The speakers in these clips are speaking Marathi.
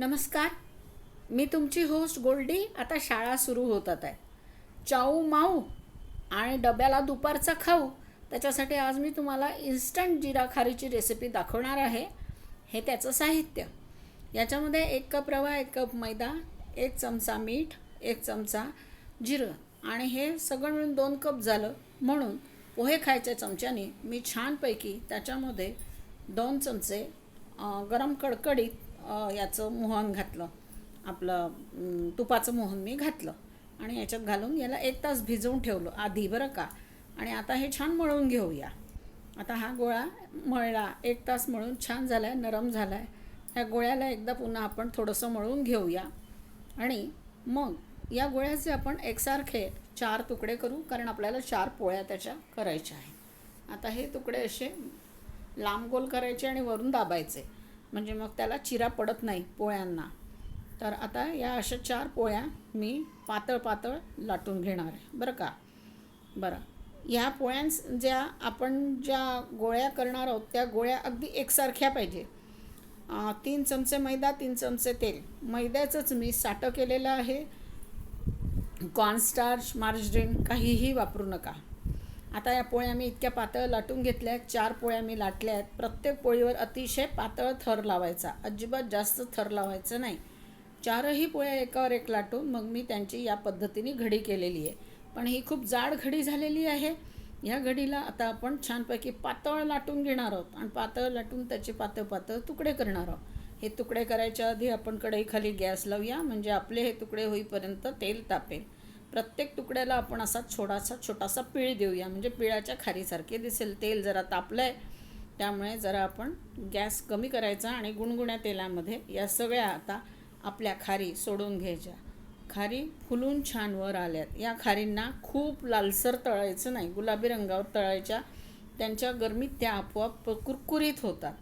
नमस्कार. मी तुमची होस्ट गोल्डी. आता शाळा सुरू होतात आहे. चाऊ माऊ आणि डब्याला दुपारचा खाऊ. त्याच्यासाठी आज मी तुम्हाला इन्स्टंट जिरा खारीची रेसिपी दाखवणार आहे. हे त्याचं साहित्य. याच्यामध्ये एक कप रवा एक कप मैदा एक चमचा मीठ एक चमचा जिरं आणि हे सगळं मिळून दोन कप झालं. म्हणून पोहे खायच्या चमच्याने मी छानपैकी त्याच्यामध्ये दोन चमचे गरम कडकडीत याचं मोहन घातलं. आपलं तुपाचं मोहन मी घातलं. आणि याच्यात घालून याला एक तास भिजवून ठेवलं. आधी बरं का? आणि आता हे छान मळून घेऊया. आता हा गोळा मळला. एक तास मळून छान झाला आहे नरम झाला आहे ह्या गोळ्याला एकदा पुन्हा आपण थोडंसं मळून घेऊया. आणि मग या गोळ्याचे आपण एकसारखे चार तुकडे करू कारण आपल्याला चार पोळ्या त्याच्या करायच्या आहेत. आता हे तुकडे असे लांब गोल करायचे आणि वरून दाबायचे. म्हणजे मग त्याला चिरा पडत नाही पोळ्यांना. तर आता या अशा चार पोळ्या मी पातळ पातळ लाटून घेणार आहे. बरं का? बरं. ह्या पोळ्यांस ज्या आपण ज्या गोळ्या करणार आहोत त्या गोळ्या अगदी एकसारख्या पाहिजे. तीन चमचे मैदा तीन चमचे तेल. मैद्याचंच मी साठं केलेलं आहे. कॉर्नस्टार्च मार्जरीन काहीही वापरू नका. आता या पोळ्या मी इतक्या पातळ लाटून घेतल्या आहेत. चार पोळ्या मी लाटल्या आहेत. प्रत्येक पोळीवर अतिशय पातळ थर लावायचा. अजिबात जास्त थर लावायचं नाही. चारही पोळ्या एकावर एक लाटून मग मी त्यांची या पद्धतीने घडी केलेली आहे. पण ही खूप जाड घडी झालेली आहे. ह्या घडीला आता आपण छानपैकी पातळ लाटून घेणार आहोत आणि पातळ लाटून त्याचे पातळ पातळ तुकडे करणार आहोत. हे तुकडे करायच्या आधी आपण कढईखाली गॅस लावूया. म्हणजे आपले हे तुकडे होईपर्यंत तेल तापेल. प्रत्येक तुकड्याला आपण असा छोटासा छोटासा पीळ देऊया. म्हणजे पिळाच्या खारीसारखे दिसेल. तेल जरा तापलं आहे त्यामुळे जरा आपण गॅस कमी करायचा आणि गुणगुण्या तेलामध्ये या सगळ्या आता आपल्या खारी सोडून घ्यायच्या. खारी फुलून छान वर आल्यात. या खारींना खूप लालसर तळायचं नाही. गुलाबी रंगावर तळायच्या. त्यांच्या गरमीत त्या आपोआप कुरकुरीत होतात.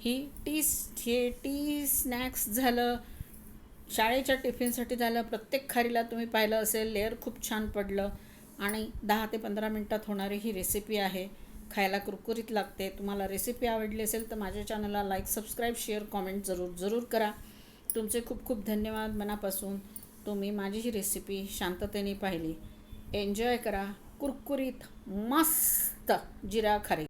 ही टी हे टी स्नॅक्स झालं शाळेच्या टिफिनसाठी झालं प्रत्येक खारीला तुम्ही पाहिलं असेल लेअर खूप छान पडलं आणि दहा ते पंधरा मिनटात होणारी ही रेसिपी आहे. खायला कुरकुरीत लागते. तुम्हाला रेसिपी आवडली असेल तर माझ्या चॅनलला लाईक सबस्क्राईब शेअर कॉमेंट जरूर जरूर करा. तुमचे खूप खूप धन्यवाद मनापासून. तुम्ही माझी ही रेसिपी शांततेने पाहिली. एन्जॉय करा. कुरकुरीत मस्त जिरा खारी.